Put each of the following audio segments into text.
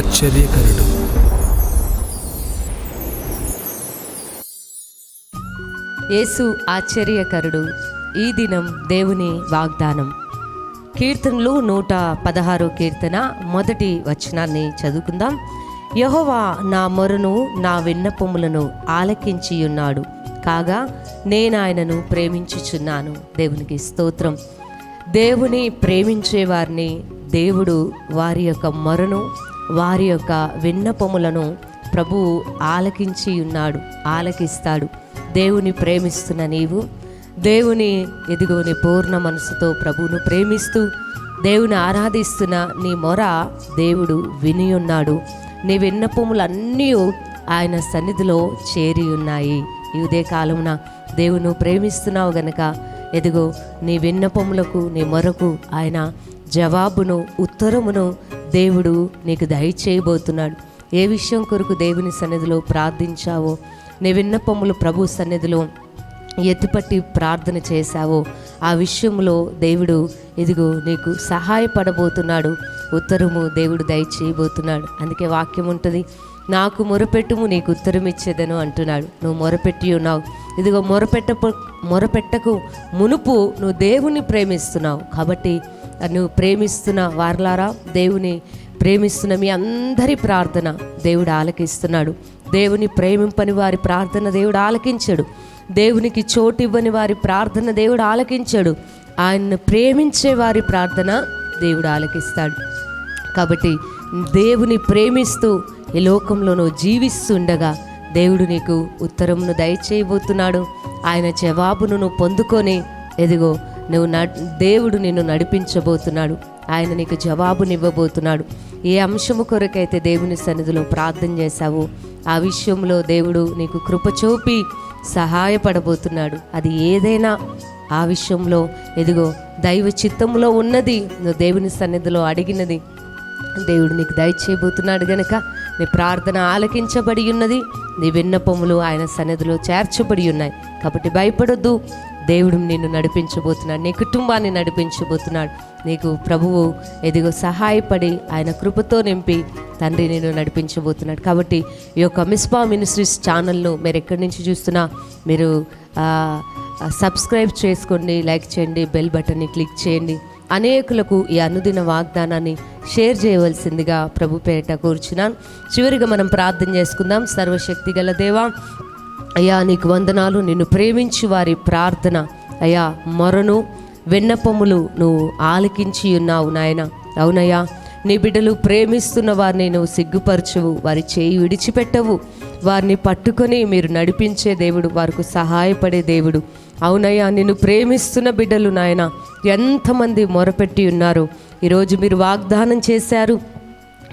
ఆశ్చర్యకరుడు. యేసు ఆశ్చర్యకరుడు. ఈ దినం దేవుని వాగ్దానం. కీర్తనలు నూట పదహారో కీర్తన మొదటి వచనాన్ని చదువుకుందాం. యహోవా నా మొరను నా విన్నపములను ఆలకించి ఉన్నాడు కాగా నేను ఆయనను ప్రేమించుచున్నాను. దేవునికి స్తోత్రం. దేవుని ప్రేమించే వారిని దేవుడు వారి యొక్క మొరను వారి యొక్క విన్నపములను ప్రభువు ఆలకించి ఉన్నాడు ఆలకిస్తాడు. దేవుని ప్రేమిస్తున్న నీవు దేవుని ఎదుగుని పూర్ణ మనసుతో ప్రభువును ప్రేమిస్తూ దేవుని ఆరాధిస్తున్న నీ మొర దేవుడు విని ఉన్నాడు. నీ విన్నపములన్నీ ఆయన సన్నిధిలో చేరి ఉన్నాయి. ఈ ఉదయ కాలమున దేవుని ప్రేమిస్తున్నావు గనక ఎదుగో నీ విన్నపములకు నీ మొరకు ఆయన జవాబును ఉత్తరమును దేవుడు నీకు దయచేయబోతున్నాడు. ఏ విషయం కొరకు దేవుని సన్నిధిలో ప్రార్థించావో నీ విన్నపములు ప్రభు సన్నిధిలో ఎత్తిపట్టి ప్రార్థన చేశావో ఆ విషయంలో దేవుడు ఇదిగో నీకు సహాయపడబోతున్నాడు. ఉత్తరము దేవుడు దయచేయబోతున్నాడు. అందుకే వాక్యం ఉంటుంది నాకు మొరపెట్టుము నీకు ఉత్తరం ఇచ్చేదను అంటున్నాడు. నువ్వు మొరపెట్టి ఉన్నావు. ఇదిగో మొరపెట్ట మొరపెట్టకు మునుపు నువ్వు దేవుని ప్రేమిస్తున్నావు. కాబట్టి నువ్వు ప్రేమిస్తున్న వార్లారా దేవుని ప్రేమిస్తున్న మీ అందరి ప్రార్థన దేవుడు ఆలకిస్తున్నాడు. దేవుని ప్రేమింపని వారి ప్రార్థన దేవుడు ఆలకించాడు. దేవునికి చోటు ఇవ్వని వారి ప్రార్థన దేవుడు ఆలకించాడు. ఆయన్ను ప్రేమించే వారి ప్రార్థన దేవుడు ఆలకిస్తాడు. కాబట్టి దేవుని ప్రేమిస్తూ ఈ లోకంలో నువ్వు జీవిస్తుండగా దేవుడు నీకు ఉత్తరమును దయచేయబోతున్నాడు. ఆయన జవాబును నువ్వు పొందుకొని ఎదిగో నువ్వు న దేవుడు నిన్ను నడిపించబోతున్నాడు. ఆయన నీకు జవాబునివ్వబోతున్నాడు ఏ అంశము కొరకైతే దేవుని సన్నిధిలో ప్రార్థన చేశావో ఆ విషయంలో దేవుడు నీకు కృప చూపి సహాయపడబోతున్నాడు. అది ఏదైనా ఆ విషయంలో ఎదిగో దైవ చిత్తంలో ఉన్నది. నువ్వు దేవుని సన్నిధిలో అడిగినది దేవుడు నీకు దయచేయబోతున్నాడు గనక నీ ప్రార్థన ఆలకించబడి ఉన్నది. నీ విన్నపములు ఆయన సన్నిధిలో చేర్చబడి ఉన్నాయి. కాబట్టి భయపడొద్దు. దేవుడు నిన్ను నడిపించబోతున్నాడు. నీ కుటుంబాన్ని నడిపించబోతున్నాడు. నీకు ప్రభువు ఎదిగో సహాయపడి ఆయన కృపతో నింపి తండ్రి నేను నడిపించబోతున్నాడు. కాబట్టి ఈ యొక్క మిస్పా మినిస్ట్రీస్ ఛానల్ను మీరు ఎక్కడి నుంచి చూస్తున్నా మీరు సబ్స్క్రైబ్ చేసుకోండి లైక్ చేయండి బెల్ బటన్ని క్లిక్ చేయండి. అనేకులకు ఈ అనుదిన వాగ్దానాన్ని షేర్ చేయవలసిందిగా ప్రభు పేరిట కూర్చున్నాను. చివరిగా మనం ప్రార్థన చేసుకుందాం. సర్వశక్తి గల దేవా అయ్యా నీకు వందనాలు. నిన్ను ప్రేమించి వారి ప్రార్థన అయ్యా మొరను వెన్నపములు నువ్వు ఆలకించి ఉన్నావు నాయన. అవునయ్యా నీ బిడ్డలు ప్రేమిస్తున్న వారిని నువ్వు సిగ్గుపరచవు వారి చేయి విడిచిపెట్టవు. వారిని పట్టుకొని మీరు నడిపించే దేవుడు వారికి సహాయపడే దేవుడు. అవునయ్యా నిన్ను ప్రేమిస్తున్న బిడ్డలు నాయన ఎంతమంది మొరపెట్టి ఉన్నారు. ఈరోజు మీరు వాగ్దానం చేశారు.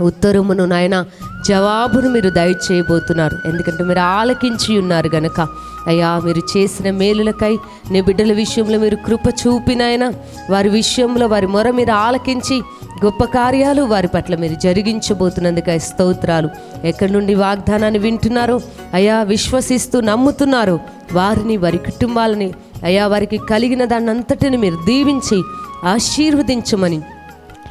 ఉత్తరమును నాయన జవాబును మీరు దయచేయబోతున్నారు. ఎందుకంటే మీరు ఆలకించి ఉన్నారు గనక. అయ్యా మీరు చేసిన మేలులకై నీ బిడ్డల విషయంలో మీరు కృప చూపినాయన వారి విషయంలో వారి మొర మీరు ఆలకించి గొప్ప కార్యాలు వారి పట్ల మీరు జరిగించబోతున్నందుకై స్తోత్రాలు. ఎక్కడి నుండి వాగ్దానాన్ని వింటున్నారో అయ్యా విశ్వసిస్తూ నమ్ముతున్నారు వారిని వారి కుటుంబాలని అయ్యా వారికి కలిగిన దాన్నంతటిని మీరు దీవించి ఆశీర్వదించమని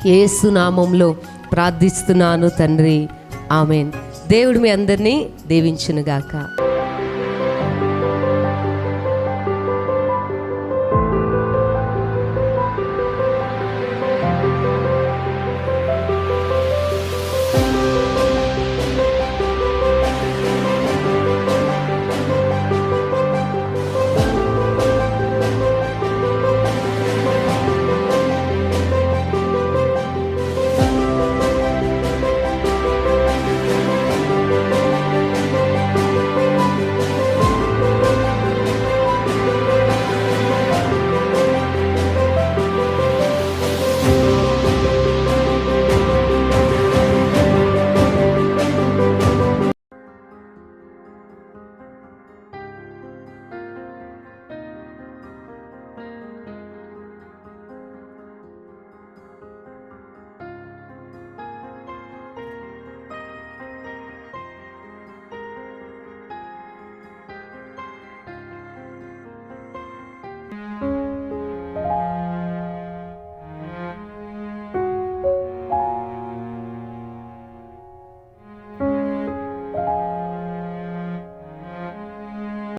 ఏసు నామంలో ప్రార్థిస్తున్నాను తండ్రి. ఆమెన్. దేవుడు మీ అందరినీ దీవించునుగాక.